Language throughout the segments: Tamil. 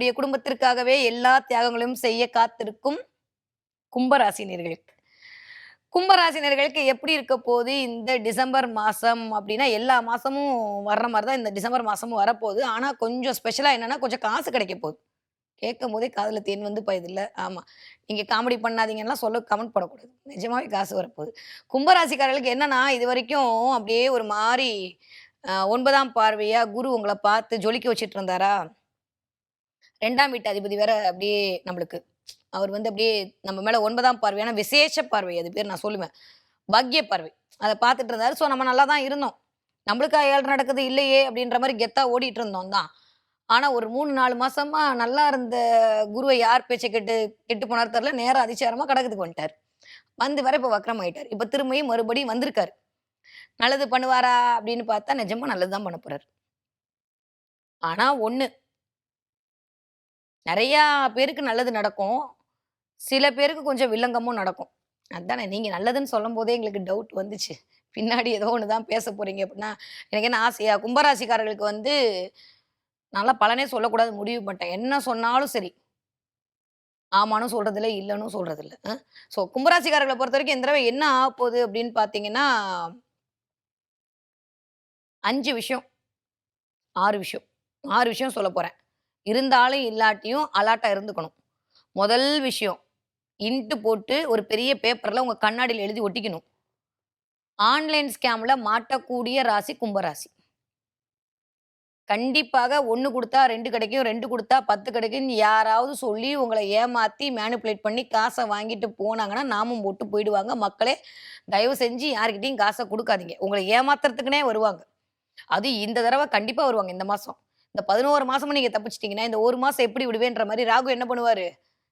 தன்னுடைய குடும்பத்திற்காகவே எல்லா தியாகங்களையும் செய்ய காத்திருக்கும் கும்பராசினியர்களுக்கு. கும்பராசினர்களுக்கு எப்படி இருக்க போகுது? இந்த டிசம்பர் மாதம் அப்படின்னா எல்லா மாதமும் வர்ற மாதிரி தான் இந்த டிசம்பர் மாதமும் வரப்போகுது. ஆனால் கொஞ்சம் ஸ்பெஷலாக என்னென்னா கொஞ்சம் காசு கிடைக்க போகுது. கேட்கும் போதே காதில் தேன் வந்து போயுது ஆமாம் நீங்கள் நீங்க காமெடி பண்ணாதீங்கன்னா சொல்ல கமெண்ட் பண்ணக்கூடாது நிஜமாவே காசு வரப்போகுது. கும்பராசிக்காரர்களுக்கு என்னன்னா இது வரைக்கும் அப்படியே ஒரு மாதிரி ஒன்பதாம் பார்வையாக குரு உங்களை பார்த்து ஜொலிக்க வச்சுட்டு இருந்தாரா? ரெண்டாம் வீட்டு அதிபதி வேற அப்படியே நம்மளுக்கு. அவர் வந்து அப்படியே நம்ம மேல ஒன்பதாம் பார்வையான விசேஷ பார்வை அது பேர் நான் சொல்லுவேன். பக்ய பார்வை. அதை பார்த்துட்டு இருந்தாரு. ஸோ நம்ம நல்லா தான் இருந்தோம். நம்மளுக்கு ஏழு நடக்குது இல்லையே அப்படின்ற மாதிரி கெத்தா ஓடிட்டு இருந்தோம் தான். ஆனா ஒரு மூணு நாலு மாசமா நல்லா இருந்த குருவை யார் பேச்சை கெட்டு கெட்டு போனார் தெரியல. நேரம் அதிசாரமா கடக்குதுக்கு வந்துட்டார். வந்து வர இப்போ வக்ரம் ஆயிட்டார். இப்போ திரும்பியும் மறுபடியும் வந்திருக்காரு. நல்லது பண்ணுவாரா அப்படின்னு பார்த்தா நிஜமா நல்லது தான் பண்ண போறாரு. ஆனா ஒன்று நிறையா பேருக்கு நல்லது நடக்கும். சில பேருக்கு கொஞ்சம் வில்லங்கமும் நடக்கும். அதானே நீங்கள் நல்லதுன்னு சொல்லும் போதே எங்களுக்கு டவுட் வந்துச்சு. பின்னாடி ஏதோ ஒன்று தான் பேச போகிறீங்க அப்படின்னா எனக்கு என்ன ஆசையா? கும்பராசிக்காரர்களுக்கு வந்து நல்லா பலனே சொல்லக்கூடாது முடிவு பண்ணிட்டேன். என்ன சொன்னாலும் சரி. ஆமானும் சொல்கிறதில்ல இல்லைன்னு சொல்கிறதில்ல ஸோ கும்பராசிக்காரர்களை பொறுத்த வரைக்கும் இந்த தடவை என்ன ஆக போகுது அப்படின்னு பார்த்தீங்கன்னா அஞ்சு விஷயம். ஆறு விஷயம். ஆறு விஷயம் சொல்ல போகிறேன் இருந்தாலும் இல்லாட்டியும் அலாட்டா இருந்துக்கணும். முதல் விஷயம் இன்ட்டு போட்டு ஒரு பெரிய பேப்பர்ல உங்க கண்ணாடியில் எழுதி ஒட்டிக்கணும். ஆன்லைன் ஸ்கேம்ல மாட்டக்கூடிய ராசி கும்பராசி. கண்டிப்பாக ஒன்று கொடுத்தா ரெண்டு கிடைக்கும் ரெண்டு கொடுத்தா பத்து கிடைக்கும் யாராவது சொல்லி உங்களை ஏமாத்தி மேனிப்புலேட் பண்ணி காசை வாங்கிட்டு போனாங்கன்னா நாமும் போட்டு போயிடுவாங்க. மக்களே தயவு செஞ்சு யாருக்கிட்டையும் காசை கொடுக்காதீங்க. உங்களை ஏமாத்துறதுக்குனே வருவாங்க. அது இந்த தடவை கண்டிப்பாக வருவாங்க இந்த மாதம் இந்த பதினோரு மாசமும் நீங்க தப்பிச்சிட்டீங்கன்னா இந்த ஒரு மாசம் எப்படி விடுவேன்ற மாதிரி ராகு என்ன பண்ணுவாரு?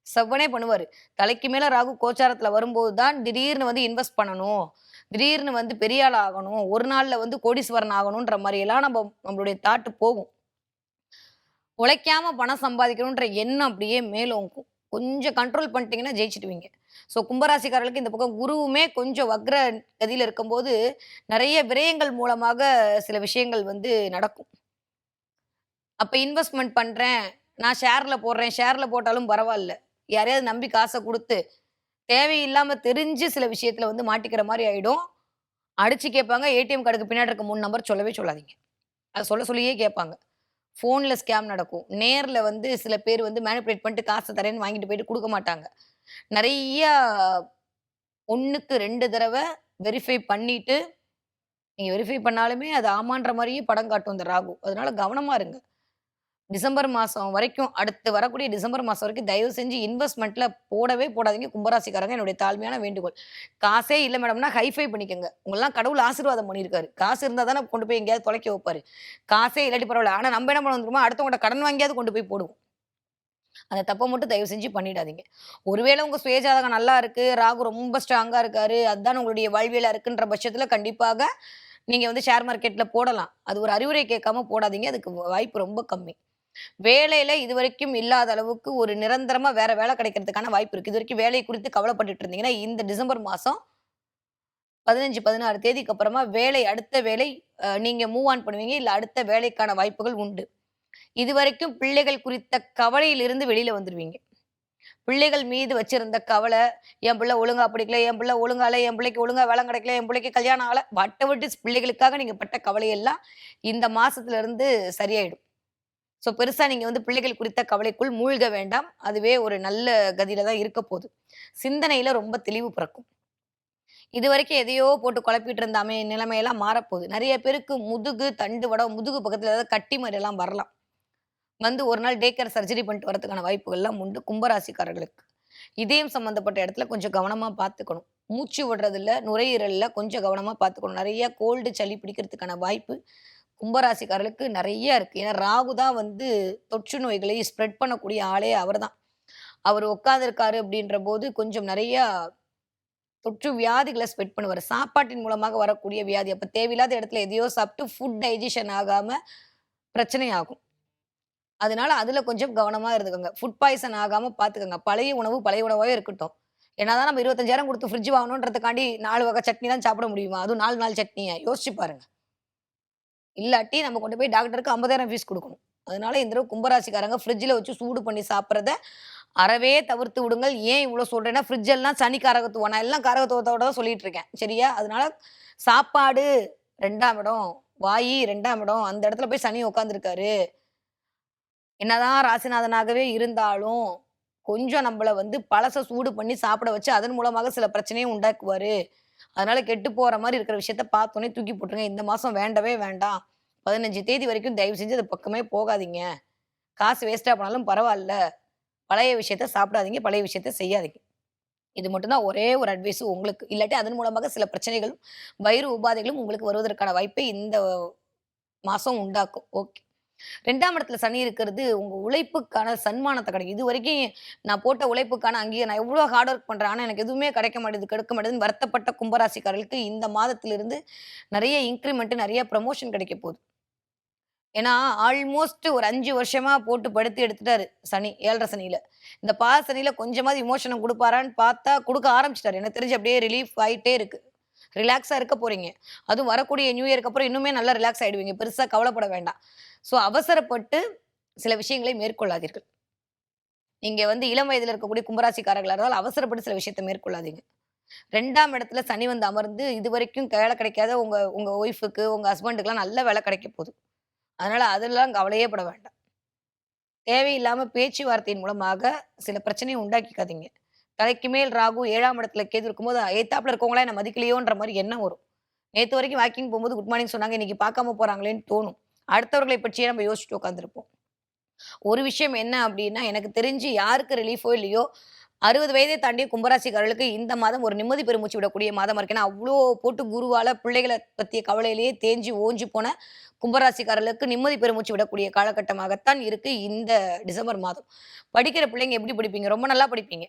செவ்வனே பண்ணுவாரு. தலைக்கு மேல ராகு கோச்சாரத்துல வரும்போது தான் திடீர்னு வந்து இன்வெஸ்ட் பண்ணணும். திடீர்னு வந்து பெரிய ஆள் ஆகணும். ஒரு நாள்ல வந்து கோடீஸ்வரன் ஆகணுன்ற மாதிரி எல்லாம் நம்ம நம்மளுடைய தாட்டு போகும். உழைக்காம பணம் சம்பாதிக்கணுன்ற எண்ணம் அப்படியே மேலோங்கும் கொஞ்சம் கண்ட்ரோல் பண்ணிட்டீங்கன்னா ஜெயிச்சிடுவீங்க. ஸோ கும்பராசிக்காரர்களுக்கு இந்த பக்கம் குருவுமே கொஞ்சம் வக்ர கதியில் இருக்கும்போது நிறைய விரயங்கள் மூலமாக சில விஷயங்கள் வந்து நடக்கும். அப்போ இன்வெஸ்ட்மெண்ட் பண்ணுறேன் நான் ஷேரில் போடுறேன். ஷேரில் போட்டாலும் பரவாயில்ல. யாரையாவது நம்பி காசை கொடுத்து தேவையில்லாமல் தெரிஞ்சு சில விஷயத்தில் வந்து மாட்டிக்கிற மாதிரி ஆகிடும் அடித்து கேட்பாங்க. ஏடிஎம் கார்டுக்கு பின்னாடி இருக்க மூணு நம்பர் சொல்லவே சொல்லாதீங்க. அதை சொல்ல சொல்லியே கேட்பாங்க. ஃபோனில் ஸ்கேம் நடக்கும். நேரில் வந்து சில பேர் வந்து மேனிப்புலேட் பண்ணிட்டு காசை தரேன்னு வாங்கிட்டு போயிட்டு கொடுக்க மாட்டாங்க. நிறைய ஒன்றுக்கு ரெண்டு தடவை வெரிஃபை பண்ணிவிட்டு நீங்கள் வெரிஃபை பண்ணாலுமே அது ஆமான்ற மாதிரியே படம் காட்டும் இந்த ராகு. அதனால கவனமாக இருங்க. டிசம்பர் மாதம் வரைக்கும் அடுத்து வரக்கூடிய டிசம்பர் மாதம் வரைக்கும் தயவு செஞ்சு இன்வெஸ்ட்மெண்ட்ல போடவே போடாதீங்க. கும்பராசிக்காரங்க என்னுடைய தாழ்மையான வேண்டுகோள். காசே இல்லை மேடம்னா ஹைஃபை பண்ணிக்கோங்க. உங்களெல்லாம் கடவுள் ஆசீர்வாதம் பண்ணியிருக்காரு. காசு இருந்தால் தானே கொண்டு போய் எங்கேயாவது தொலைக்க வைப்பாரு. காசே இல்லாட்டி பரவாயில்ல. ஆனால் நம்ம என்ன பண்ண வந்துருமோ அடுத்தவங்கள்ட்ட கடன் வாங்கியாவது கொண்டு போய் போடுவோம். அந்த தப்பை மட்டும் தயவு செஞ்சு பண்ணிடாதீங்க. ஒருவேளை உங்கள் சுயஜாதகம் நல்லா இருக்குது ராகு ரொம்ப ஸ்ட்ராங்காக இருக்காரு அதுதான் உங்களுடைய வாழ்வியலாக இருக்குன்ற பட்சத்தில் கண்டிப்பாக நீங்கள் வந்து ஷேர் மார்க்கெட்டில் போடலாம். அது ஒரு அறிவுரை கேட்காம போடாதீங்க. அதுக்கு வாய்ப்பு ரொம்ப கம்மி. வேலையில இது வரைக்கும் இல்லாத அளவுக்கு ஒரு நிரந்தரமா வேற வேலை கிடைக்கிறதுக்கான வாய்ப்பு இருக்கு. இது வரைக்கும் வேலை குறித்து கவலைப்பட்டுட்டு இருந்தீங்கன்னா இந்த டிசம்பர் மாசம் பதினஞ்சு பதினாறு தேதிக்கு அப்புறமா வேலை அடுத்த வேலை நீங்க மூவ் ஆன் பண்ணுவீங்க. இல்ல அடுத்த வேலைக்கான வாய்ப்புகள் உண்டு. இது வரைக்கும் பிள்ளைகள் குறித்த கவலையிலிருந்து வெளியில வந்துருவீங்க. பிள்ளைகள் மீது வச்சிருந்த கவலை என் பிள்ளை ஒழுங்கா படிக்கல என் பிள்ளை ஒழுங்கால என் பிள்ளைக்கு ஒழுங்கா வேலை கிடைக்கல என் பிள்ளைக்கு கல்யாணம் ஆகல வட்டவிட்டு பிள்ளைகளுக்காக நீங்க பட்ட கவலை எல்லாம் இந்த மாசத்துல இருந்து சரியாயிடும். ஸோ பெருசாக நீங்கள் வந்து பிள்ளைகள் குறித்த கவலைக்குள் மூழ்க வேண்டாம். அதுவே ஒரு நல்ல கதியில தான் இருக்க போகுது. சிந்தனையில் ரொம்ப தெளிவு பிறக்கும். இது வரைக்கும் எதையோ போட்டு குழப்பிட்டு இருந்த அமை நிலைமையெல்லாம் மாறப்போகுது. நிறைய பேருக்கு முதுகு தண்டு வடம் முதுகு பக்கத்தில் ஏதாவது கட்டி மாதிரி எல்லாம் வரலாம். வந்து ஒரு நாள் டே கேர் சர்ஜரி பண்ணிட்டு வரதுக்கான வாய்ப்புகள்லாம் உண்டு. கும்பராசிக்காரர்களுக்கு. இதயம் சம்மந்தப்பட்ட இடத்துல கொஞ்சம் கவனமாக பார்த்துக்கணும். மூச்சு விடுறதுல நுரையீரலில் கொஞ்சம் கவனமாக பார்த்துக்கணும். நிறைய கோல்டு சளி பிடிக்கிறதுக்கான வாய்ப்பு கும்பராசிக்காரர்களுக்கு நிறைய இருக்கு. ஏன்னா ராகு தான் வந்து தொற்று நோய்களை ஸ்ப்ரெட் பண்ணக்கூடிய ஆளே அவர்தான். அவர் உட்காந்துருக்காரு அப்படின்ற போது கொஞ்சம் நிறைய தொற்று வியாதிகளை ஸ்ப்ரெட் பண்ணுவார். சாப்பாட்டின் மூலமாக வரக்கூடிய வியாதி. அப்போ தேவையில்லாத இடத்துல எதையோ சாப்பிட்டு ஃபுட் டைஜஷன் ஆகாம பிரச்சனை ஆகும். அதனால அதுல கொஞ்சம் கவனமா இருந்துக்கோங்க. ஃபுட் பாய்சன் ஆகாம பாத்துக்கோங்க. பழைய உணவு பழைய உணவாக இருக்கட்டும். என்னதான் நம்ம இருபத்தஞ்சாயிரம் கொடுத்து ஃப்ரிட்ஜ் வாங்கணுன்றதுக்காண்டி நாலு வகை சட்னி தான் சாப்பிட முடியுமா? அதுவும் நாலு நாள் சட்னியை? யோசிச்சு பாருங்க. இல்லாட்டி நம்ம கொண்டு போய் டாக்டருக்கு ஐம்பதாயிரம் ஃபீஸ் கொடுக்கணும். அதனால இந்த தடவை கும்பராசிக்காரங்க ஃப்ரிட்ஜில் வச்சு சூடு பண்ணி சாப்பிட்றத அறவே தவிர்த்து விடுங்கள். ஏன் இவ்வளோ சொல்கிறேன்னா ஃப்ரிட்ஜெல்லாம் சனி காரகத்துவம். நான் எல்லாம் காரகத்துவத்தோட தான் சொல்லிட்டு இருக்கேன். சரியா? அதனால சாப்பாடு ரெண்டாம் இடம் வாயி ரெண்டாம் இடம். அந்த இடத்துல போய் சனி உட்காந்துருக்காரு என்னதான் ராசிநாதனாகவே இருந்தாலும் கொஞ்சம் நம்மள வந்து பழச சூடு பண்ணி சாப்பிட வச்சு அதன் மூலமாக சில பிரச்சனையும் உண்டாக்குவார். அதனால கெட்டு போற மாதிரி இருக்கிற விஷயத்த பார்த்தோன்னே தூக்கி போட்டுருங்க. இந்த மாசம் வேண்டவே வேண்டாம். பதினஞ்சு தேதி வரைக்கும் தயவு செஞ்சு அது பக்கமே போகாதீங்க. காசு வேஸ்டா போனாலும் பரவாயில்ல. பழைய விஷயத்த சாப்பிடாதீங்க. பழைய விஷயத்த செய்யாதீங்க. இது மட்டும்தான் ஒரே ஒரு அட்வைஸ் உங்களுக்கு. இல்லாட்டி அதன் மூலமாக சில பிரச்சனைகளும் வயிறு உபாதைகளும் உங்களுக்கு வருவதற்கான வாய்ப்பை இந்த மாதம் உண்டாக்கும். ஓகே ரெண்டாம் இடத்துல சனி இருக்கிறது உங்க உழைப்புக்கான சன்மானத்தை கிடைக்கும். இது வரைக்கும் நான் போட்ட உழைப்புக்கான அங்கேயே நான் எவ்வளோ ஹார்ட் ஒர்க் பண்றேன் ஆனால் எனக்கு எதுவுமே கிடைக்க மாட்டேது கிடைக்க மாட்டேதுன்னு வருத்தப்பட்ட கும்பராசிக்காரர்களுக்கு இந்த மாதத்திலிருந்து நிறைய இன்க்ரிமெண்ட் நிறைய ப்ரமோஷன் கிடைக்க போகுது. ஏன்னா ஆல்மோஸ்ட் ஒரு அஞ்சு வருஷமா போட்டு படுத்து எடுத்துட்டாரு சனி ஏழரை சனியில. இந்த பா சனியில கொஞ்சமாவது இமோஷனை கொடுப்பாரான்னு பார்த்தா கொடுக்க ஆரம்பிச்சிட்டாரு. எனக்கு தெரிஞ்சு அப்படியே ரிலீஃப் ஆயிட்டே இருக்கு. ரிலாக்ஸாக இருக்க போகிறீங்க அதுவும் வரக்கூடிய நியூ இயருக்கு அப்புறம் இன்னுமே நல்லா ரிலாக்ஸ் ஆகிடுவீங்க பெருசாக கவலைப்பட வேண்டாம். ஸோ அவசரப்பட்டு சில விஷயங்களை மேற்கொள்ளாதீர்கள். நீங்கள் வந்து இளம் வயதில் இருக்கக்கூடிய கும்பராசிக்காரர்களாக இருந்தால் அவசரப்பட்டு சில விஷயத்தை மேற்கொள்ளாதீங்க. ரெண்டாம் இடத்துல சனி வந்து அமர்ந்து இது வரைக்கும் வேலை கிடைக்காத உங்கள் உங்கள் ஒய்ஃபுக்கு உங்கள் ஹஸ்பண்டுக்கெலாம் நல்ல வேலை கிடைக்க போகுது. அதனால் அதெல்லாம் கவலையே பட வேண்டாம். தேவையில்லாமல் பேச்சுவார்த்தையின் மூலமாக சில பிரச்சனையை உண்டாக்கிக்காதீங்க. தலைக்கு மேல் ராகு ஏழாம் இடத்துல கேது இருக்கும்போது ஏத்தாப்புல இருக்கவங்களா என்ன மதிக்கலையோன்ற மாதிரி எண்ணம் வரும். நேற்று வரைக்கும் வாக்கிங் போகும்போது குட் மார்னிங் சொன்னாங்க இன்னைக்கு பார்க்காம போறாங்களேன்னு தோணும். அடுத்தவர்களை பற்றியே நம்ம யோசிச்சுட்டு உட்காந்துருப்போம் ஒரு விஷயம் என்ன அப்படின்னா எனக்கு தெரிஞ்சு யாருக்கு ரிலீஃபோ இல்லையோ அறுபது வயதை தாண்டிய கும்பராசிக்காரர்களுக்கு இந்த மாதம் ஒரு நிம்மதி பெருமூச்சு விடக்கூடிய மாதம் இருக்கு. ஏன்னா அவ்வளோ போட்டு குருவால பிள்ளைகளை பற்றிய கவலையிலேயே தேஞ்சு ஓஞ்சி போன கும்பராசிக்காரர்களுக்கு நிம்மதி பெருமூச்சு விடக்கூடிய காலகட்டமாகத்தான் இருக்கு இந்த டிசம்பர் மாதம். படிக்கிற பிள்ளைங்க எப்படி படிப்பீங்க? ரொம்ப நல்லா படிப்பீங்க.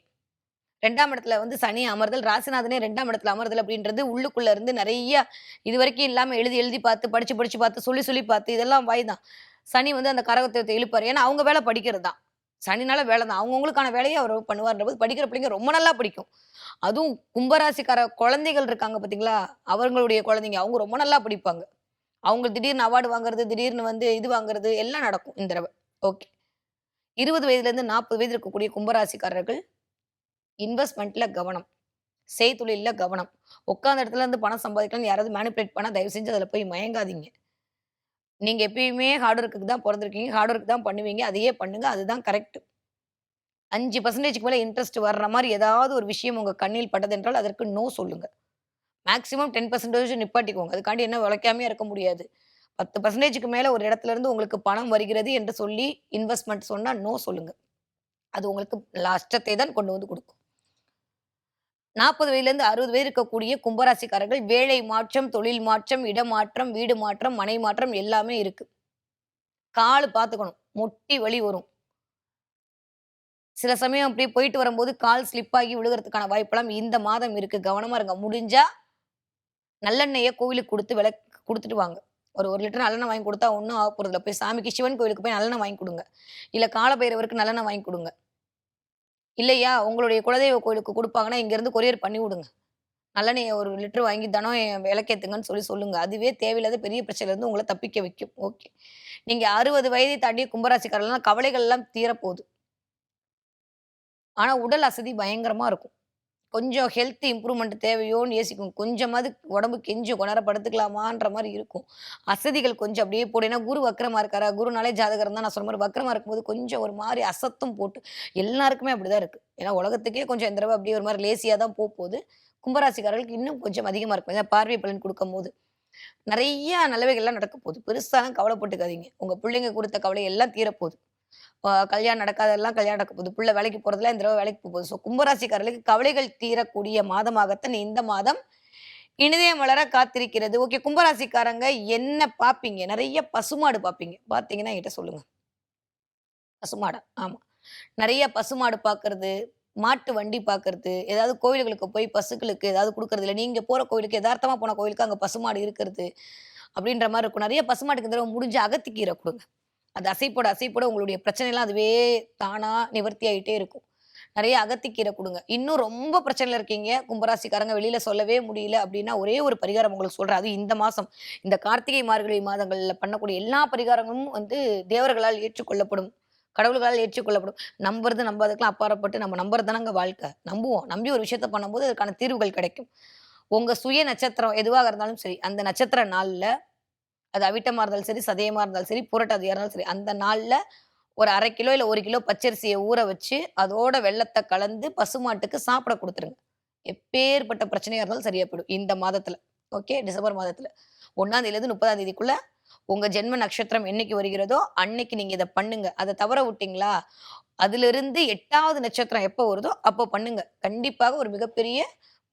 ரெண்டாம் இடத்துல வந்து சனி அமர்தல் ராசிநாதனே ரெண்டாம் இடத்துல அமர்தல் அப்படின்றது உள்ளுக்குள்ள இருந்து நிறைய இது வரைக்கும் இல்லாமல் எழுதி எழுதி பார்த்து படிச்சு படிச்சு பார்த்து சொல்லி சொல்லி பார்த்து இதெல்லாம் வாய் தான். சனி வந்து அந்த கரகத்தை இழுப்பார். ஏன்னா அவங்க வேலை படிக்கிறது தான். சனினால வேலை தான். அவங்கவுங்களுக்கான வேலையை அவர் பண்ணுவார்ன்ற போது படிக்கிற பிள்ளைங்க ரொம்ப நல்லா படிக்கும். அதுவும் கும்பராசிக்கார குழந்தைகள் இருக்காங்க பார்த்தீங்களா அவங்களுடைய குழந்தைங்க. அவங்க ரொம்ப நல்லா படிப்பாங்க. அவங்க திடீர்னு அவார்டு வாங்குறது திடீர்னு வந்து இது வாங்குறது எல்லாம் நடக்கும் இந்த தடவை. ஓகே இருபது வயதுலேருந்து நாற்பது வயது இருக்கக்கூடிய கும்பராசிக்காரர்கள் இன்வெஸ்ட்மெண்ட்ல கவனம். செய்தொழிலில் கவனம். உட்காந்த இடத்துல இருந்து பணம் சம்பாதிக்கலாம் யாராவது மேனிப்புலேட் பண்ணால் தயவு செஞ்சு அதில் போய் மயங்காதீங்க. நீங்கள் எப்பயுமே ஹார்ட் ஒர்க்குக்கு தான் பிறந்திருக்கீங்க. ஹார்ட் ஒர்க் தான் பண்ணுவீங்க. அதையே பண்ணுங்க. அதுதான் கரெக்ட் அஞ்சு பர்சன்டேஜ்க்கு மேலே இன்ட்ரெஸ்ட் வர்ற மாதிரி ஏதாவது ஒரு விஷயம் உங்கள் கண்ணில் பட்டதென்றால் அதற்கு நோ சொல்லுங்க. மேக்ஸிமம் டென் பர்சன்டேஜ் நிப்பாட்டிக்கோங்க. அதுக்காண்டி என்ன உழைக்காமையே இருக்க முடியாது. பத்து பர்சன்டேஜுக்கு மேலே ஒரு இடத்துல இருந்து உங்களுக்கு பணம் வருகிறது என்று சொல்லி இன்வெஸ்ட்மெண்ட் சொன்னால் நோ சொல்லுங்க. அது உங்களுக்கு நஷ்டத்தை தான் கொண்டு வந்து கொடுக்கும். நாற்பது வயதுலேருந்து அறுபது வயது இருக்கக்கூடிய கும்பராசிக்காரர்கள் வேலை மாற்றம் தொழில் மாற்றம் இடமாற்றம் வீடு மாற்றம் மனை மாற்றம் எல்லாமே இருக்கு. கால் பார்த்துக்கணும் முட்டி வலி வரும். சில சமயம் அப்படியே போயிட்டு வரும்போது கால் ஸ்லிப் ஆகி விழுகிறதுக்கான வாய்ப்பெல்லாம் இந்த மாதம் இருக்கு. கவனமா இருங்க. முடிஞ்சா நல்லெண்ணெயை கோவிலுக்கு கொடுத்து விலை கொடுத்துட்டு வாங்க. ஒரு ஒரு லிட்டர் நல்லெண்ணெய் வாங்கி கொடுத்தா ஒன்றும் ஆக போகிறதில்ல போய் சாமிக்கு சிவன் கோவிலுக்கு போய் நல்லெண்ணெய் வாங்கி கொடுங்க. இல்லை காலபைரவருக்கு நல்லெண்ணெய் வாங்கி கொடுங்க. இல்லையா? உங்களுடைய குலதெய்வ கோயிலுக்கு கொடுப்பாங்கன்னா இங்கேருந்து கொரியர் பண்ணி விடுங்க. நல்லெண்ணெய் ஒரு லிட்டர் வாங்கி தனம் விளக்கேத்துங்கன்னு சொல்லி சொல்லுங்க. அதுவே தேவையில்லாத பெரிய பிரச்சனையில இருந்து உங்களை தப்பிக்க வைக்கும். ஓகே. நீங்க அறுபது வயதை தாண்டி கும்பராசிக்காரர்கள்லாம் கவலைகள் எல்லாம் தீரப்போகுது. ஆனா உடல் அசதி பயங்கரமா இருக்கும். கொஞ்சம் ஹெல்த் இம்ப்ரூவ்மெண்ட் தேவையோன்னு யோசிக்கும். கொஞ்சமாவது உடம்பு கெஞ்சும் கொண்டாட படுத்துக்கலாமான்ற மாதிரி இருக்கும். அசதிகள் கொஞ்சம் அப்படியே போடு ஏன்னா குரு வக்கரமாக இருக்காரா? குருனாலே ஜாதகரம் தான் நான் சொன்ன மாதிரி வக்கரமாக இருக்கும்போது கொஞ்சம் ஒரு மாதிரி அசத்தும் போட்டு எல்லாருக்குமே அப்படி தான் இருக்குது ஏன்னா உலகத்துக்கே கொஞ்சம் இந்த தடவை அப்படியே ஒரு மாதிரி லேசியாக தான் போக போகுது. கும்பராசிக்காரர்களுக்கு இன்னும் கொஞ்சம் அதிகமாக இருக்கும். ஏன்னா பார்வை பலன் கொடுக்கும் போது நிறைய நல்லவைகள்லாம் நடக்க போகுது. பெருசாலாம் கவலைப்பட்டுக்காதீங்க. உங்கள் பிள்ளைங்க கொடுத்த கவலை எல்லாம் தீரப்போகுது. கல்யாணம் நடக்காதெல்லாம் கல்யாணம் நடக்க போகுது. பிள்ளை வேலைக்கு போறதுல இந்த தடவை வேலைக்கு போகுது. ஸோ கும்பராசிக்காரர்களுக்கு கவலைகள் தீரக்கூடிய மாதமாகத்தான் இந்த மாதம் இனிதயம் வளர காத்திருக்கிறது. ஓகே கும்பராசிக்காரங்க என்ன பார்ப்பீங்க நிறைய பசுமாடு பார்ப்பீங்க பார்த்தீங்கன்னா என்கிட்ட சொல்லுங்க. பசுமாடா ஆமாம் நிறைய பசுமாடு பார்க்கறது மாட்டு வண்டி பார்க்கறது ஏதாவது கோயில்களுக்கு போய் பசுக்களுக்கு ஏதாவது கொடுக்கறது இல்லை. நீங்கள் போகிற கோயிலுக்கு யதார்த்தமாக போன கோயிலுக்கு அங்கே பசுமாடு இருக்கிறது அப்படின்ற மாதிரி இருக்கும். நிறைய பசுமாட்டுக்கு இந்த தடவை முடிஞ்ச அகத்திக்கீரை கொடுங்க. அது அசைப்போட அசைப்போட உங்களுடைய பிரச்சனைலாம் அதுவே தானா நிவர்த்தி ஆகிட்டே இருக்கும். நிறைய அகத்திக்கீரை கொடுங்க. இன்னும் ரொம்ப பிரச்சனையில் இருக்கீங்க. கும்பராசிக்காரங்க வெளியில சொல்லவே முடியல அப்படின்னா ஒரே ஒரு பரிகாரம் உங்களுக்கு சொல்றேன். அது இந்த மாசம். இந்த கார்த்திகை மார்கழி மாதங்கள்ல பண்ணக்கூடிய எல்லா பரிகாரங்களும் வந்து தேவர்களால் ஏற்றுக்கொள்ளப்படும். கடவுள்களால் ஏற்றுக்கொள்ளப்படும். நம்புறது நம்பாததுக்கெல்லாம் அப்பாறப்பட்டு நம்ம நம்புறதுதானங்க வாழ்க்கை. நம்புவோம். நம்பி ஒரு விஷயத்த பண்ணும்போது அதுக்கான தீர்வுகள் கிடைக்கும். உங்க சுய நட்சத்திரம் எதுவாக இருந்தாலும் சரி அந்த நட்சத்திர நாள்ல அது அவிட்டமாக இருந்தாலும் சரி சதயமாக இருந்தாலும் சரி புரட்டாதியாக இருந்தாலும் சரி அந்த நாளில் ஒரு அரை கிலோ இல்லை ஒரு கிலோ பச்சரிசியை ஊற வச்சு அதோட வெள்ளத்தை கலந்து பசுமாட்டுக்கு சாப்பிட கொடுத்துருங்க. எப்பேற்பட்ட பிரச்சனையாக இருந்தாலும் சரியா போயிடும். இந்த மாதத்தில் ஓகே டிசம்பர் மாதத்தில். ஒன்றாந்தேதியிலேருந்து முப்பதாம் தேதிக்குள்ளே உங்கள் ஜென்ம நட்சத்திரம் என்னைக்கு வருகிறதோ அன்னைக்கு நீங்கள் இதை பண்ணுங்க. அதை தவற விட்டீங்களா? அதுலேருந்து எட்டாவது நட்சத்திரம் எப்போ வருதோ அப்போ பண்ணுங்க. கண்டிப்பாக ஒரு மிகப்பெரிய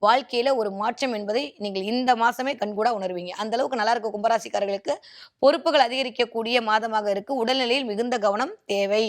வாழ்க்கையில ஒரு மாற்றம் என்பதை நீங்கள் இந்த மாசமே கண்கூடா உணர்வீங்க. அந்த அளவுக்கு நல்லா இருக்க கும்பராசிக்காரர்களுக்கு. பொறுப்புகள் அதிகரிக்கக்கூடிய மாதமாக இருக்கு. உடல்நிலையில் மிகுந்த கவனம் தேவை.